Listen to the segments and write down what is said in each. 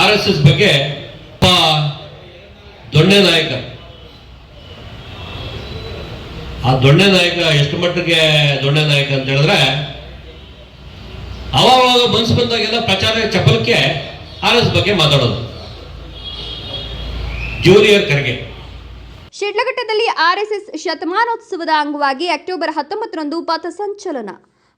R S S ಬಗ್ಗೆ ಪ ದೊಣ್ಣೆ ನಾಯಕ. ಆ ದೊಣ್ಣೆ ನಾಯಕ ಎಷ್ಟು ಮಟ್ಟಿಗೆ ದೊಣ್ಣೆ ನಾಯಕ ಅಂತ ಹೇಳಿದ್ರೆ ಅವಾಗ ಮನ್ಸು ಬಂದಾಗೆಲ್ಲ ಪ್ರಚಾರ ಚಪಲಕ್ಕೆ ಆರ್ ಎಸ್ ಬಗ್ಗೆ ಮಾತಾಡೋದು. ಜೂನಿಯರ್ ಕರೆಗೆ. ಶಿಡ್ಲಘಟ್ಟದಲ್ಲಿ ಆರ್ಎಸ್ಎಸ್ ಶತಮಾನೋತ್ಸವದ ಅಂಗವಾಗಿ ಅಕ್ಟೋಬರ್ ಹತ್ತೊಂಬತ್ತರಂದು ಪಥಸಂಚಲನ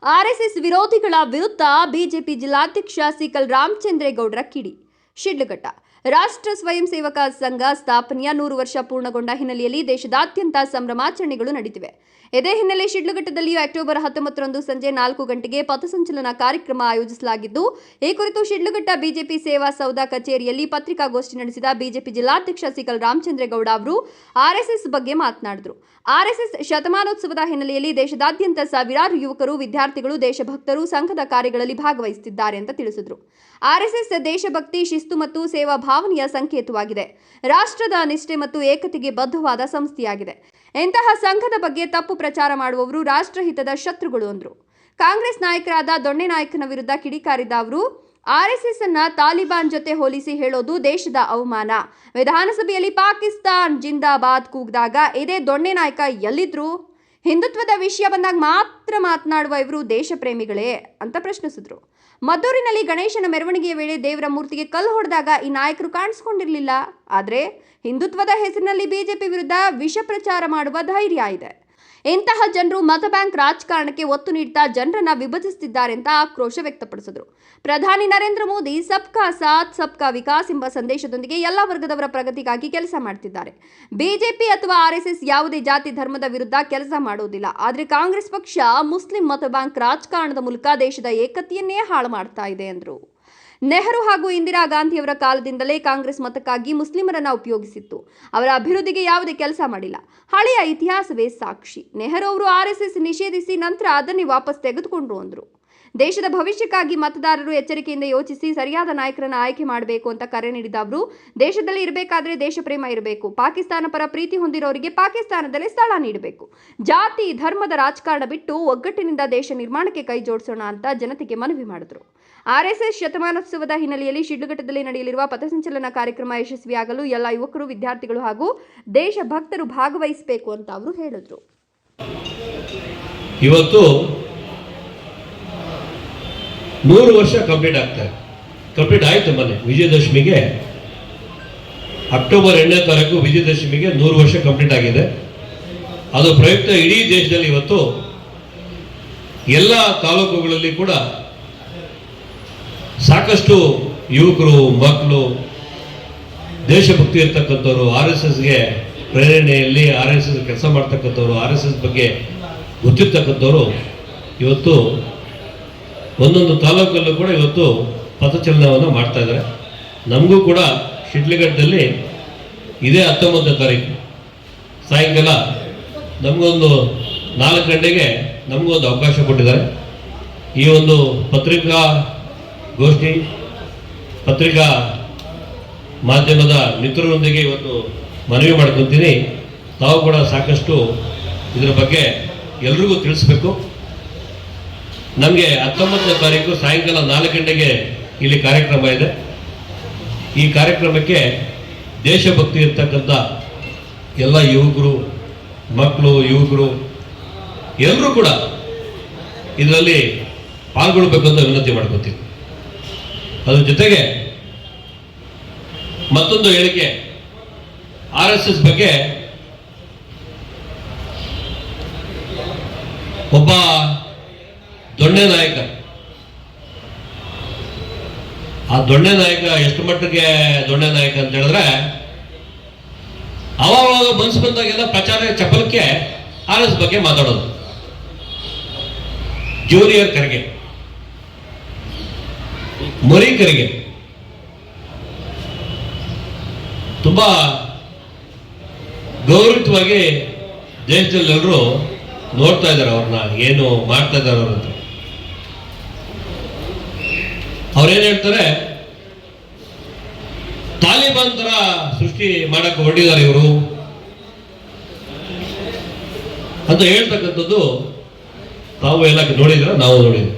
ಆರ್ಎಸ್ಎಸ್ ವಿರೋಧಿಗಳ ವಿರುದ್ಧ ಬಿಜೆಪಿ ಜಿಲ್ಲಾಧ್ಯಕ್ಷ ಸಿಕಲ್ ರಾಮಚಂದ್ರೇಗೌಡರ ಕಿಡಿ. ಶಿಡ್ಲಘಟ್ಟ ರಾಷ್ಟ್ರ ಸ್ವಯಂ ಸೇವಕ ಸಂಘ ಸ್ಥಾಪನೆಯ ನೂರು ವರ್ಷ ಪೂರ್ಣಗೊಂಡ ಹಿನ್ನೆಲೆಯಲ್ಲಿ ದೇಶದಾದ್ಯಂತ ಸಂಭ್ರಮಾಚರಣೆಗಳು ನಡೆದಿವೆ ಇದೇ ಹಿನ್ನೆಲೆ ಶಿಡ್ಲಘಟ್ಟದಲ್ಲಿಯೂ ಅಕ್ಟೋಬರ್ ಹತ್ತೊಂಬತ್ತರಂದು ಸಂಜೆ ನಾಲ್ಕು ಗಂಟೆಗೆ ಪಥಸಂಚಲನ ಕಾರ್ಯಕ್ರಮ ಆಯೋಜಿಸಲಾಗಿದ್ದು, ಈ ಕುರಿತು ಶಿಡ್ಲಘಟ್ಟ ಬಿಜೆಪಿ ಸೇವಾ ಸೌಧ ಕಚೇರಿಯಲ್ಲಿ ಪತ್ರಿಕಾಗೋಷ್ಠಿ ನಡೆಸಿದ ಬಿಜೆಪಿ ಜಿಲ್ಲಾಧ್ಯಕ್ಷ ಸಿಕಲ್ ರಾಮಚಂದ್ರೇಗೌಡ ಅವರು ಆರ್ಎಸ್ಎಸ್ ಬಗ್ಗೆ ಮಾತನಾಡಿದರು. ಆರ್ಎಸ್ಎಸ್ ಶತಮಾನೋತ್ಸವದ ಹಿನ್ನೆಲೆಯಲ್ಲಿ ದೇಶದಾದ್ಯಂತ ಸಾವಿರಾರು ಯುವಕರು, ವಿದ್ಯಾರ್ಥಿಗಳು, ದೇಶಭಕ್ತರು ಸಂಘದ ಕಾರ್ಯಗಳಲ್ಲಿ ಭಾಗವಹಿಸುತ್ತಿದ್ದಾರೆ ಅಂತ ತಿಳಿಸಿದರು. ಆರ್ಎಸ್ಎಸ್ ದೇಶಭಕ್ತಿ, ಶಿಸ್ತು ಮತ್ತು ಸೇವಾ ಭಾವನೆಯ ಸಂಕೇತವಾಗಿದೆ. ರಾಷ್ಟ್ರದ ನಿಷ್ಠೆ ಮತ್ತು ಏಕತೆಗೆ ಬದ್ಧವಾದ ಸಂಸ್ಥೆಯಾಗಿದೆ. ಇಂತಹ ಸಂಘದ ಬಗ್ಗೆ ತಪ್ಪು ಪ್ರಚಾರ ಮಾಡುವವರು ರಾಷ್ಟ್ರಹಿತದ ಶತ್ರುಗಳು ಅಂದರು. ಕಾಂಗ್ರೆಸ್ ನಾಯಕರಾದ ದೊಣ್ಣೆ ನಾಯಕನ ವಿರುದ್ಧ ಕಿಡಿಕಾರಿದ ಅವರು ಆರ್ಎಸ್ಎಸ್ ಅನ್ನ ತಾಲಿಬಾನ್ ಜೊತೆ ಹೋಲಿಸಿ ಹೇಳೋದು ದೇಶದ ಅವಮಾನ. ವಿಧಾನಸಭೆಯಲ್ಲಿ ಪಾಕಿಸ್ತಾನ್ ಜಿಂದಾಬಾದ್ ಕೂಗಿದಾಗ ಇದೇ ದೊಣ್ಣೆ ನಾಯಕ ಎಲ್ಲಿದ್ರು? ಹಿಂದುತ್ವದ ವಿಷಯ ಬಂದಾಗ ಮಾತ್ರ ಮಾತನಾಡುವ ಇವರು ದೇಶ ಪ್ರೇಮಿಗಳೇ ಅಂತ ಪ್ರಶ್ನಿಸಿದ್ರು. ಮದ್ದೂರಿನಲ್ಲಿ ಗಣೇಶನ ಮೆರವಣಿಗೆಯ ವೇಳೆ ದೇವರ ಮೂರ್ತಿಗೆ ಕಲ್ಲು ಹೊಡೆದಾಗ ಈ ನಾಯಕರು ಕಾಣಿಸ್ಕೊಂಡಿರಲಿಲ್ಲ. ಆದರೆ ಹಿಂದುತ್ವದ ಹೆಸರಿನಲ್ಲಿ ಬಿಜೆಪಿ ವಿರುದ್ಧ ವಿಷ ಪ್ರಚಾರ ಮಾಡುವ ಧೈರ್ಯ ಇದೆ. ಇಂತಹ ಜನರು ಮತ ಬ್ಯಾಂಕ್ ರಾಜಕಾರಣಕ್ಕೆ ಒತ್ತು ನೀಡ್ತಾ ಜನರನ್ನ ವಿಭಜಿಸುತ್ತಿದ್ದಾರೆ ಅಂತ ಆಕ್ರೋಶ ವ್ಯಕ್ತಪಡಿಸಿದರು. ಪ್ರಧಾನಿ ನರೇಂದ್ರ ಮೋದಿ ಸಬ್ಕಾ ಸಾಥ್, ಸಬ್ಕಾ ವಿಕಾಸ್ ಎಂಬ ಸಂದೇಶದೊಂದಿಗೆ ಎಲ್ಲ ವರ್ಗದವರ ಪ್ರಗತಿಗಾಗಿ ಕೆಲಸ ಮಾಡ್ತಿದ್ದಾರೆ. ಬಿಜೆಪಿ ಅಥವಾ ಆರ್ಎಸ್ಎಸ್ ಯಾವುದೇ ಜಾತಿ ಧರ್ಮದ ವಿರುದ್ಧ ಕೆಲಸ ಮಾಡೋದಿಲ್ಲ ಆದರೆ ಕಾಂಗ್ರೆಸ್ ಪಕ್ಷ ಮುಸ್ಲಿಂ ಮತ ಬ್ಯಾಂಕ್ ರಾಜಕಾರಣದ ಮೂಲಕ ದೇಶದ ಏಕತೆಯನ್ನೇ ಹಾಳು ಮಾಡ್ತಾ ಇದೆ ಎಂದರು ನೆಹರು ಹಾಗೂ ಇಂದಿರಾ ಗಾಂಧಿಯವರ ಕಾಲದಿಂದಲೇ ಕಾಂಗ್ರೆಸ್ ಮತಕ್ಕಾಗಿ ಮುಸ್ಲಿಮರನ್ನ ಉಪಯೋಗಿಸಿತ್ತು. ಅವರ ಅಭಿವೃದ್ಧಿಗೆ ಯಾವುದೇ ಕೆಲಸ ಮಾಡಿಲ್ಲ. ಹಳೆಯ ಇತಿಹಾಸವೇ ಸಾಕ್ಷಿ. ನೆಹರು ಅವರು ಆರ್ಎಸ್ಎಸ್ ನಿಷೇಧಿಸಿ ನಂತರ ಅದನ್ನೇ ವಾಪಸ್ ತೆಗೆದುಕೊಂಡ್ರು ಅಂದರು ದೇಶದ ಭವಿಷ್ಯಕ್ಕಾಗಿ ಮತದಾರರು ಎಚ್ಚರಿಕೆಯಿಂದ ಯೋಚಿಸಿ ಸರಿಯಾದ ನಾಯಕರನ್ನು ಆಯ್ಕೆ ಮಾಡಬೇಕು ಅಂತ ಕರೆ ನೀಡಿದ ಅವರು, ದೇಶದಲ್ಲಿ ಇರಬೇಕಾದ್ರೆ ದೇಶ ಪ್ರೇಮ ಇರಬೇಕು. ಪಾಕಿಸ್ತಾನ ಪರ ಪ್ರೀತಿ ಹೊಂದಿರೋರಿಗೆ ಪಾಕಿಸ್ತಾನದಲ್ಲೇ ಸ್ಥಳ ನೀಡಬೇಕು. ಜಾತಿ, ಧರ್ಮದ ರಾಜಕಾರಣ ಬಿಟ್ಟು ಒಗ್ಗಟ್ಟಿನಿಂದ ದೇಶ ನಿರ್ಮಾಣಕ್ಕೆ ಕೈ ಜೋಡಿಸೋಣ ಅಂತ ಜನತೆಗೆ ಮನವಿ ಮಾಡಿದರು. ಆರ್ಎಸ್ಎಸ್ ಶತಮಾನೋತ್ಸವದ ಹಿನ್ನೆಲೆಯಲ್ಲಿ ಶಿಡ್ಲಘಟ್ಟದಲ್ಲಿ ನಡೆಯಲಿರುವ ಪಥಸಂಚಲನ ಕಾರ್ಯಕ್ರಮ ಯಶಸ್ವಿಯಾಗಲು ಎಲ್ಲ ಯುವಕರು, ವಿದ್ಯಾರ್ಥಿಗಳು ಹಾಗೂ ದೇಶಭಕ್ತರು ಭಾಗವಹಿಸಬೇಕು ಅಂತ ಅವರು ಹೇಳಿದರು. ಇವತ್ತು ನೂರು ವರ್ಷ ಕಂಪ್ಲೀಟ್ ಆಗ್ತಾರೆ ಕಂಪ್ಲೀಟ್ ಆಯಿತು ಮನೆ ವಿಜಯದಶಮಿಗೆ ಅಕ್ಟೋಬರ್ ಎರಡನೇ ತಾರೀಕು ವಿಜಯದಶಮಿಗೆ ನೂರು ವರ್ಷ ಕಂಪ್ಲೀಟ್ ಆಗಿದೆ. ಅದು ಪ್ರಯುಕ್ತ ಇಡೀ ದೇಶದಲ್ಲಿ ಇವತ್ತು ಎಲ್ಲ ತಾಲೂಕುಗಳಲ್ಲಿ ಕೂಡ ಸಾಕಷ್ಟು ಯುವಕರು, ಮಕ್ಕಳು ದೇಶಭಕ್ತಿ ಇರ್ತಕ್ಕಂಥವ್ರು ಆರ್ ಎಸ್ ಎಸ್ಗೆ ಪ್ರೇರಣೆಯಲ್ಲಿ ಆರ್ ಎಸ್ ಎಸ್ ಕೆಲಸ ಮಾಡ್ತಕ್ಕಂಥವ್ರು, ಆರ್ ಎಸ್ ಎಸ್ ಬಗ್ಗೆ ಗೊತ್ತಿರ್ತಕ್ಕಂಥವ್ರು ಇವತ್ತು ಒಂದೊಂದು ತಾಲೂಕಲ್ಲೂ ಕೂಡ ಇವತ್ತು ಪಥಚಲನವನ್ನು ಮಾಡ್ತಾ ಇದ್ದಾರೆ. ನಮಗೂ ಕೂಡ ಶಿಡ್ಲಿಘಟ್ಟದಲ್ಲಿ ಇದೇ ಹತ್ತೊಂಬತ್ತನೇ ತಾರೀಕು. ಸಾಯಂಕಾಲ ನಮಗೊಂದು ನಾಲ್ಕು ಗಂಟೆಗೆ ನಮಗೊಂದು ಅವಕಾಶ ಕೊಟ್ಟಿದ್ದಾರೆ. ಈ ಒಂದು ಪತ್ರಿಕಾ ಗೋಷ್ಠಿ ಪತ್ರಿಕಾ ಮಾಧ್ಯಮದ ಮಿತ್ರರೊಂದಿಗೆ ಇವತ್ತು ಮನವಿ ಮಾಡ್ಕೊತೀನಿ. ತಾವು ಕೂಡ ಸಾಕಷ್ಟು ಇದರ ಬಗ್ಗೆ ಎಲ್ರಿಗೂ ತಿಳಿಸ್ಬೇಕು. ನಮಗೆ ಹತ್ತೊಂಬತ್ತನೇ ತಾರೀಕು ಸಾಯಂಕಾಲ ನಾಲ್ಕು ಗಂಟೆಗೆ ಇಲ್ಲಿ ಕಾರ್ಯಕ್ರಮ ಇದೆ. ಈ ಕಾರ್ಯಕ್ರಮಕ್ಕೆ ದೇಶಭಕ್ತಿ ಇರ್ತಕ್ಕಂಥ ಎಲ್ಲ ಯುವಕರು, ಮಕ್ಕಳು, ಯುವಕರು ಎಲ್ಲರೂ ಕೂಡ ಇದರಲ್ಲಿ ಪಾಲ್ಗೊಳ್ಬೇಕು ಅಂತ ವಿನಂತಿ ಮಾಡ್ಕೊತೀವಿ ಅದ್ರ ಜೊತೆಗೆ ಮತ್ತೊಂದು ಹೇಳಿಕೆ. ಆರ್ ಎಸ್ ಎಸ್ ಬಗ್ಗೆ ಒಬ್ಬ ದೊಣ್ಣೆ ನಾಯಕ. ಆ ದೊಣ್ಣೆ ನಾಯಕ ಎಷ್ಟು ಮಟ್ಟಿಗೆ ದೊಣ್ಣೆ ನಾಯಕ ಅಂತ ಹೇಳಿದ್ರೆ ಅವಾಗ ಮನ್ಸು ಬಂದಾಗೆಲ್ಲ ಪ್ರಚಾರ ಚಪಲಕ್ಕೆ ಆರ್ ಎಸ್ ಬಗ್ಗೆ ಮಾತಾಡೋದು. ಜೂನಿಯರ್ ಖರ್ಗೆ ಮರಿ ತುಂಬ ಗೌರವಿತವಾಗಿ ದೇಶದಲ್ಲಿ ಎಲ್ಲರೂ ನೋಡ್ತಾ ಇದ್ದಾರೆ ಅವ್ರನ್ನ, ಏನು ಮಾಡ್ತಾ ಇದ್ದಾರೆ ಅವ್ರ ಅವ್ರೇನು ಅವ್ರೇನ್ ಹೇಳ್ತಾರೆ? ತಾಲಿಬಾನ್ ತರ ಸೃಷ್ಟಿ ಮಾಡಕ್ಕೆ ಹೊರಟಿದ್ದಾರೆ ಇವರು. ಅಂತ ಹೇಳ್ತಕ್ಕಂಥದ್ದು ತಾವು ಎಲ್ಲ ನೋಡಿದ್ರ ನಾವು ನೋಡಿದ್ವಿ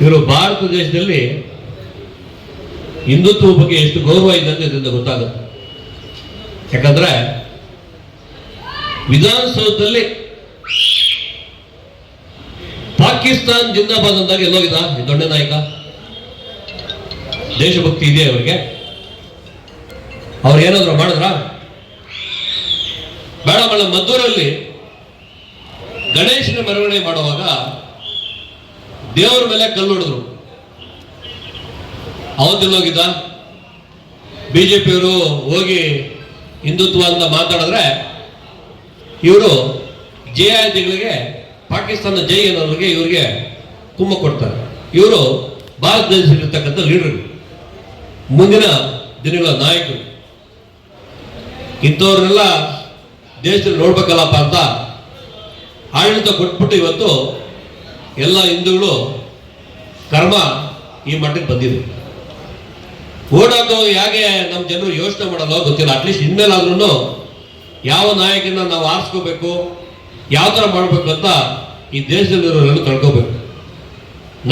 ಇವರು ಭಾರತ ದೇಶದಲ್ಲಿ ಹಿಂದುತ್ವ ಬಗ್ಗೆ ಎಷ್ಟು ಗೌರವ ಇದೆ ಅಂತ ಇದರಿಂದ ಗೊತ್ತಾಗುತ್ತೆ. ಯಾಕಂದ್ರೆ ವಿಧಾನಸೌಧದಲ್ಲಿ ಪಾಕಿಸ್ತಾನ್ ಜಿಂದಾಬಾದ್ ಅಂದಾಗ ಎಲ್ಲೋಗಿದ ದೊಡ್ಡ ನಾಯಕ. ದೇಶಭಕ್ತಿ ಇದೆ ಅವರಿಗೆ. ಅವ್ರು ಏನಾದ್ರು ಮಾಡಿದ್ರ? ಬೇಡ ಬೇಡ ಮದ್ದೂರಲ್ಲಿ ಗಣೇಶನ ಮೆರವಣಿಗೆ ಮಾಡುವಾಗ ದೇವರ ಮೇಲೆ ಕಲ್ಲು ಹೊಡೆದ್ರು. ಜೆ ಪಿಯವರು ಹೋಗಿ ಹಿಂದುತ್ವ ಅಂತ ಮಾತಾಡಿದ್ರೆ ಇವರು ಜೆ ಆದಿಗಳಿಗೆ ಪಾಕಿಸ್ತಾನ ಜೈ ಅನ್ನೋರಿಗೆ ಇವರಿಗೆ ಕುಮ್ಮ ಕೊಡ್ತಾರೆ. ಇವರು ಭಾರತ ದೇಶದಲ್ಲಿರ್ತಕ್ಕಂಥ ಲೀಡರ್ ಮುಂದಿನ ದಿನಗಳ ನಾಯಕರು. ಇಂಥವ್ರನ್ನೆಲ್ಲ ದೇಶದಲ್ಲಿ ನೋಡ್ಬೇಕಲ್ಲಪ್ಪ ಅಂತ ಆಡಳಿತ ಕೊಟ್ಬಿಟ್ಟು ಇವತ್ತು ಎಲ್ಲ ಹಿಂದೂಗಳು ಕರ್ಮ ಈ ಮಟ್ಟಕ್ಕೆ ಬಂದಿದೆ. ಓಡಾಕೋ ಹೇಗೆ ನಮ್ಮ ಜನರು ಯೋಚನೆ ಮಾಡಲ್ಲ ಗೊತ್ತಿಲ್ಲ. ಅಟ್ಲೀಸ್ಟ್ ಇನ್ಮೇಲಾದ್ರೂ ಯಾವ ನಾಯಕನ ನಾವು ಆರಿಸ್ಕೋಬೇಕು, ಯಾವ ಥರ ಮಾಡಬೇಕು ಅಂತ ಈ ದೇಶದಲ್ಲಿರೋರೆಲ್ಲ ಕಳ್ಕೋಬೇಕು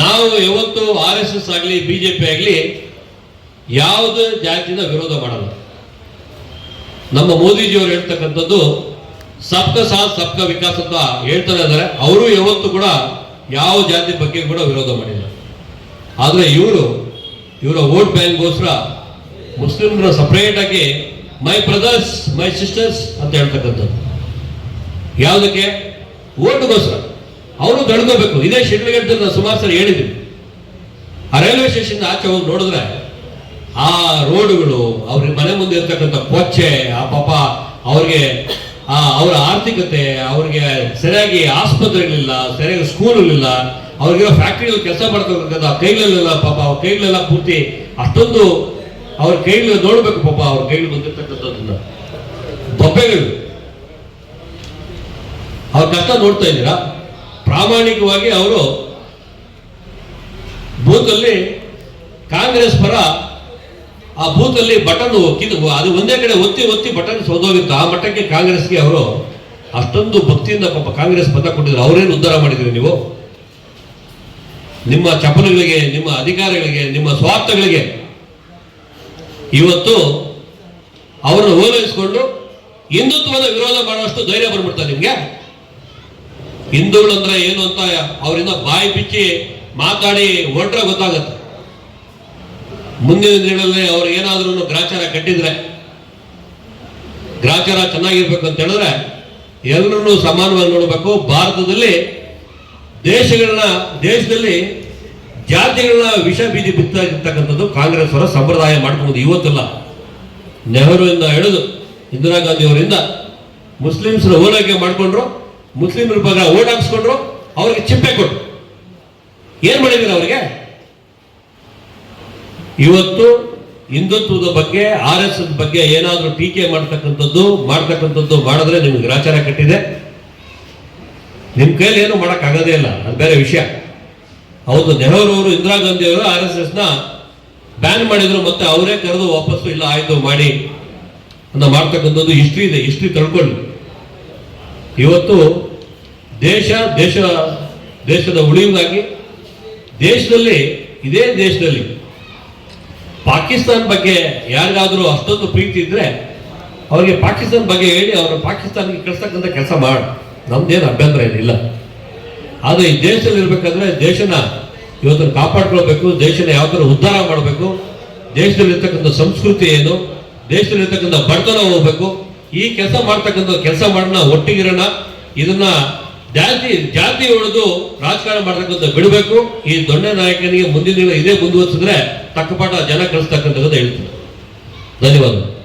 ನಾವು ಯಾವತ್ತು ಆರ್ ಎಸ್ ಎಸ್ ಆಗಲಿ ಬಿ ಜೆ ಪಿ ಆಗಲಿ ಯಾವುದೇ ಜಾತಿನ ವಿರೋಧ ಮಾಡಲ್ಲ. ನಮ್ಮ ಮೋದಿಜಿಯವರು ಹೇಳ್ತಕ್ಕಂಥದ್ದು, ಸಬ್ಕ ಸಾಥ್, ಸಬ್ಕ ವಿಕಾಸ್ ಅಂತ ಹೇಳ್ತಾರೆ ಅಂದರೆ ಅವರು ಯಾವತ್ತು ಕೂಡ ಯಾವ ಜಾತಿ ಬಗ್ಗೆ ಕೂಡ ವಿರೋಧ ಮಾಡಿಲ್ಲ. ಆದರೆ ಇವರು, ಇವರ ವೋಟ್ ಬ್ಯಾಂಕ್ಗೋಸ್ಕರ ಮುಸ್ಲಿಮ್ರ ಸಪ್ರೇಟ್ ಆಗಿ ಮೈ ಬ್ರದರ್ಸ್ ಮೈ ಸಿಸ್ಟರ್ಸ್ ಅಂತ ಹೇಳ್ತಕ್ಕಂಥದ್ದು. ಯಾವುದಕ್ಕೆ? ಓಟ್ಗೋಸ್ಕರ ಅವರು ತಳ್ಕೋಬೇಕು ಇದೇ ಶಿಡ್ಲಘಟ್ಟದಲ್ಲಿ ನಾನು ಸುಮಾರು ಸರ್ ಹೇಳಿದ್ದೀನಿ. ಆ ರೈಲ್ವೆ ಸ್ಟೇಷನ್ ಆಚೆ ಹೋಗಿ ನೋಡಿದ್ರೆ ಆ ರೋಡುಗಳು, ಅವ್ರಿಗೆ ಮನೆ ಮುಂದೆ ಇರ್ತಕ್ಕಂಥ ಕೊಚ್ಚೆ, ಆ ಪಾಪ ಅವ್ರಿಗೆ ಅವರ ಆರ್ಥಿಕತೆ, ಅವ್ರಿಗೆ ಸರಿಯಾಗಿ ಆಸ್ಪತ್ರೆಗಳಿಲ್ಲ, ಸರಿಯಾಗಿ ಸ್ಕೂಲ್ಗಳಿಲ್ಲ ಅವ್ರಿಗಿರೋ ಫ್ಯಾಕ್ಟ್ರಿಗಳು ಕೆಲಸ ಮಾಡ್ತಕ್ಕಂಥ ಕೈಗಳಲ್ಲೆಲ್ಲ ಪಾಪ, ಅವ್ರ ಕೈಗಳೆಲ್ಲ ಪೂರ್ತಿ ಅಷ್ಟೊಂದು ಅವ್ರ ಕೈಗಳು ನೋಡ್ಬೇಕು ಪಾಪ, ಅವ್ರ ಕೈಗಳು ಬಂದಿರತಕ್ಕಂಥದ್ದನ್ನ. ಬೊಬ್ಬೆಗಳು. ಅವ್ರ ಕಷ್ಟ ನೋಡ್ತಾ ಇದ್ದೀರಾ? ಪ್ರಾಮಾಣಿಕವಾಗಿ ಅವರು ಬೂತಲ್ಲಿ ಕಾಂಗ್ರೆಸ್ ಪರ ಆ ಬೂತಲ್ಲಿ ಬಟನ್ ಅದು ಒಂದೇ ಕಡೆ ಒತ್ತಿ ಒತ್ತಿ ಬಟನ್ ಸೋದೋಗಿತ್ತು ಆ ಮಟ್ಟಕ್ಕೆ ಕಾಂಗ್ರೆಸ್ಗೆ ಅವರು ಅಷ್ಟೊಂದು ಭಕ್ತಿಯಿಂದ ಪಾಪ ಕಾಂಗ್ರೆಸ್ ಪದ ಕೊಟ್ಟಿದ್ರು. ಅವರೇನು ಉದ್ಧಾರ ಮಾಡಿದ್ರಿ ನೀವು? ನಿಮ್ಮ ಚಪಲಗಳಿಗೆ, ನಿಮ್ಮ ಅಧಿಕಾರಿಗಳಿಗೆ, ನಿಮ್ಮ ಸ್ವಾರ್ಥಗಳಿಗೆ ಇವತ್ತು ಅವರನ್ನು ಓಲೈಸಿಕೊಂಡು ಹಿಂದುತ್ವದ ವಿರೋಧ ಮಾಡುವಷ್ಟು ಧೈರ್ಯ ಬಂದ್ಬಿಡ್ತಾರೆ ನಿಮ್ಗೆ? ಹಿಂದೂಗಳಂದ್ರೆ ಏನು ಅಂತ ಅವರಿಂದ ಬಾಯಿ ಬಿಚ್ಚಿ ಮಾತಾಡಿ ಹೊರಟ್ರೆ ಗೊತ್ತಾಗತ್ತೆ. ಮುಂದಿನ ದಿನಗಳಲ್ಲಿ ಅವ್ರು ಏನಾದ್ರೂ ಗ್ರಾಚಾರ ಕಟ್ಟಿದ್ರೆ, ಗ್ರಾಚಾರ ಚೆನ್ನಾಗಿರ್ಬೇಕು ಅಂತ ಹೇಳಿದ್ರೆ ಎಲ್ಲರನ್ನೂ ಸಮಾನವಾಗಿ ನೋಡಬೇಕು. ಭಾರತದಲ್ಲಿ ದೇಶಗಳನ್ನ, ದೇಶದಲ್ಲಿ ಜಾತಿಗಳನ್ನ ವಿಷ ಬೀದಿ ಬಿತ್ತಾಗಿರ್ತಕ್ಕಂಥದ್ದು ಕಾಂಗ್ರೆಸ್ ಅವರ ಸಂಪ್ರದಾಯ ಮಾಡ್ಕೊಂಡು ಇವತ್ತಲ್ಲ ನೆಹರುವಿಂದ ಹಿಡಿದು ಇಂದಿರಾ ಗಾಂಧಿ ಅವರಿಂದ ಮುಸ್ಲಿಮ್ಸ್ನ ಓಲೈಕೆ ಮಾಡ್ಕೊಂಡ್ರು, ಮುಸ್ಲಿಮರ ಬಗ್ಗೆ ಓಟ್ ಹಾಕ್ಸ್ಕೊಂಡ್ರು ಅವ್ರಿಗೆ ಚಿಪ್ಪೆ ಕೊಟ್ಟರು ಏನು ಮಾಡಿದ್ರು ಅವ್ರಿಗೆ? ಇವತ್ತು ಹಿಂದುತ್ವದ ಬಗ್ಗೆ, ಆರ್ ಎಸ್ ಎಸ್ ಬಗ್ಗೆ ಏನಾದರೂ ಟೀಕೆ ಮಾಡ್ತಕ್ಕಂಥದ್ದು ಮಾಡ್ತಕ್ಕಂಥದ್ದು ಮಾಡಿದ್ರೆ ನಿಮ್ಗೆ ಗ್ರಾಚಾರ ಕಟ್ಟಿದೆ. ನಿಮ್ಮ ಕೈಲಿ ಏನು ಮಾಡೋಕ್ಕಾಗೋದೇ ಇಲ್ಲ, ಅದು ಬೇರೆ ವಿಷಯ. ಹೌದು, ನೆಹರು ಅವರು, ಇಂದಿರಾ ಗಾಂಧಿ ಅವರು ಆರ್ ಎಸ್ ಎಸ್ನ ಬ್ಯಾನ್ ಮಾಡಿದ್ರು ಮತ್ತೆ ಅವರೇ ಕರೆದು ವಾಪಸ್ಸು ಇಲ್ಲ, ಆಯ್ತು ಮಾಡಿ ಅಂತ ಮಾಡ್ತಕ್ಕಂಥದ್ದು ಹಿಸ್ಟ್ರಿ ಇದೆ, ಹಿಸ್ಟ್ರಿ ತಿಳ್ಕೊಳ್ಳಿ. ಇವತ್ತು ದೇಶ ದೇಶ, ದೇಶದ ಉಳಿವಿಗಾಗಿ ದೇಶದಲ್ಲಿ, ಇದೇ ದೇಶದಲ್ಲಿ ಪಾಕಿಸ್ತಾನ ಬಗ್ಗೆ ಯಾರಿಗಾದ್ರೂ ಅಷ್ಟೊಂದು ಪ್ರೀತಿ ಇದ್ರೆ ಅವ್ರಿಗೆ ಪಾಕಿಸ್ತಾನ ಬಗ್ಗೆ ಹೇಳಿ ಅವರು ಪಾಕಿಸ್ತಾನಕ್ಕೆ ಕಳಿಸ್ತಕ್ಕಂಥ ಕೆಲಸ ಮಾಡಿ. ನಮ್ದೇನು ಅಭ್ಯಂತರ ಏನಿಲ್ಲ. ಆದರೆ ಈ ದೇಶದಲ್ಲಿ ಇರ್ಬೇಕಂದ್ರೆ ದೇಶನ ಇವತ್ತನ್ನು ಕಾಪಾಡ್ಕೊಳ್ಬೇಕು, ದೇಶನ ಯಾವ ಥರ ಉದ್ಧಾರ ಮಾಡಬೇಕು ದೇಶದಲ್ಲಿ ಇರ್ತಕ್ಕಂಥ ಸಂಸ್ಕೃತಿ ಏನು ದೇಶದಲ್ಲಿ ಇರ್ತಕ್ಕಂಥ ಬಡತನ ಹೋಗ್ಬೇಕು, ಈ ಕೆಲಸ ಮಾಡ್ತಕ್ಕಂಥ ಕೆಲಸ ಮಾಡೋಣ ಒಟ್ಟಿಗಿರೋಣ, ಇದನ್ನ ಜಾತಿ ಜಾತಿ ಹೊಡೆದು ರಾಜಕಾರಣ ಮಾಡತಕ್ಕಂಥ ಬಿಡಬೇಕು. ಈ ದೊಡ್ಡ ನಾಯಕನಿಗೆ ಮುಂದಿನ ದಿನ ಇದೇ ಮುಂದುವರಿಸಿದ್ರೆ ತಕ್ಕಪಾಠ ಜನ ಕಳಿಸ್ತಕ್ಕಂಥದ್ದು ಹೇಳ್ತೀನಿ. ಧನ್ಯವಾದಗಳು.